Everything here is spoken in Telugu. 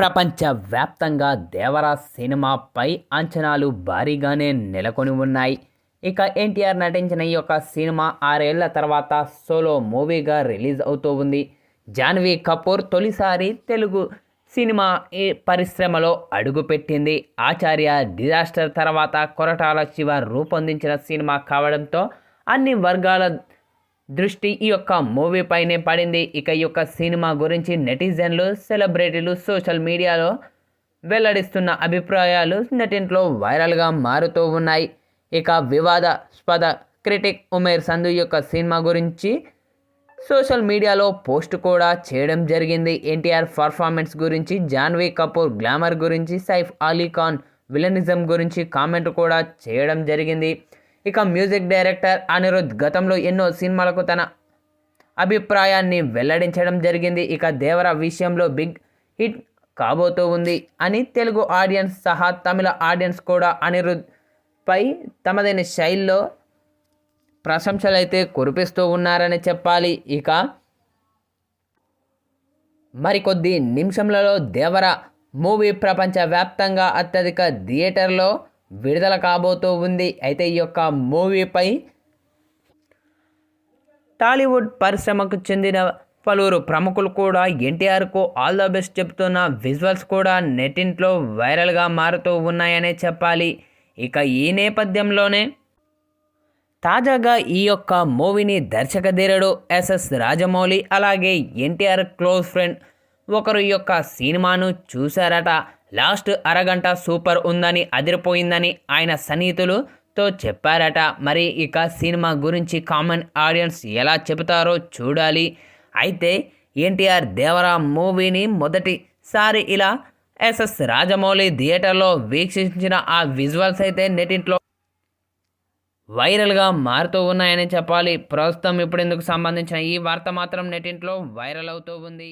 ప్రపంచవ్యాప్తంగా దేవరా సినిమాపై అంచనాలు భారీగానే నెలకొని ఉన్నాయి. ఇక ఎన్టీఆర్ నటించిన ఈ యొక్క సినిమా ఆరేళ్ళ తర్వాత సోలో మూవీగా రిలీజ్ అవుతూ ఉంది. జాన్వీ కపూర్ తొలిసారి తెలుగు సినిమా ఈ పరిశ్రమలో అడుగుపెట్టింది. ఆచార్య డిజాస్టర్ తర్వాత కొరటాల శివ రూపొందించిన సినిమా కావడంతో అన్ని వర్గాల దృష్టి ఈ యొక్క మూవీ పైనే పడింది. ఇక ఈ యొక్క సినిమా గురించి నెటిజన్లు సెలబ్రిటీలు సోషల్ మీడియాలో వెల్లడిస్తున్న అభిప్రాయాలు నెటింట్లో వైరల్గా మారుతూ ఉన్నాయి. ఇక వివాదాస్పద క్రిటిక్ ఉమేర్ సంధు యొక్క సినిమా గురించి సోషల్ మీడియాలో పోస్ట్ కూడా చేయడం జరిగింది. ఎన్టీఆర్ పర్ఫార్మెన్స్ గురించి జాన్వీ కపూర్ గ్లామర్ గురించి సైఫ్ అలీ ఖాన్ విలనిజం గురించి కామెంట్ కూడా చేయడం జరిగింది. ఇక మ్యూజిక్ డైరెక్టర్ అనిరుద్ గతంలో ఎన్నో సినిమాలకు తన అభిప్రాయాన్ని వెల్లడించడం జరిగింది. ఇక దేవర విషయంలో బిగ్ హిట్ కాబోతూ ఉంది అని తెలుగు ఆడియన్స్ సహా తమిళ ఆడియన్స్ కూడా అనిరుద్ పై తమదైన శైలిలో ప్రశంసలైతే కురిపిస్తూ ఉన్నారని చెప్పాలి. ఇక మరికొద్ది నిమిషంలలో దేవర మూవీ ప్రపంచవ్యాప్తంగా అత్యధిక థియేటర్లో విడుదల కాబోతూ ఉంది. అయితే ఈ యొక్క మూవీపై టాలీవుడ్ పరిశ్రమకు చెందిన పలువురు ప్రముఖులు కూడా ఎన్టీఆర్కు ఆల్ ద బెస్ట్ చెప్తున్న విజువల్స్ కూడా నెట్టింట్లో వైరల్గా మారుతూ ఉన్నాయనే చెప్పాలి. ఇక ఈ నేపథ్యంలోనే తాజాగా ఈ యొక్క మూవీని దర్శకధీరుడు ఎస్ఎస్ రాజమౌళి అలాగే ఎన్టీఆర్ క్లోజ్ ఫ్రెండ్ ఒకరు ఈ యొక్క సినిమాను చూశారట. లాస్ట్ అరగంట సూపర్ ఉందని అదిరిపోయిందని ఆయన సన్నిహితులతో చెప్పారట. మరి ఇక సినిమా గురించి కామన్ ఆడియన్స్ ఎలా చెబుతారో చూడాలి. అయితే ఎన్టీఆర్ దేవరా మూవీని మొదటిసారి ఇలా ఎస్ఎస్ రాజమౌళి థియేటర్లో వీక్షించిన ఆ విజువల్స్ అయితే నెటింట్లో వైరల్గా మారుతూ ఉన్నాయని చెప్పాలి. ప్రస్తుతం ఇప్పుడు ఇందుకు సంబంధించిన ఈ వార్త మాత్రం నెటింట్లో వైరల్ అవుతూ ఉంది.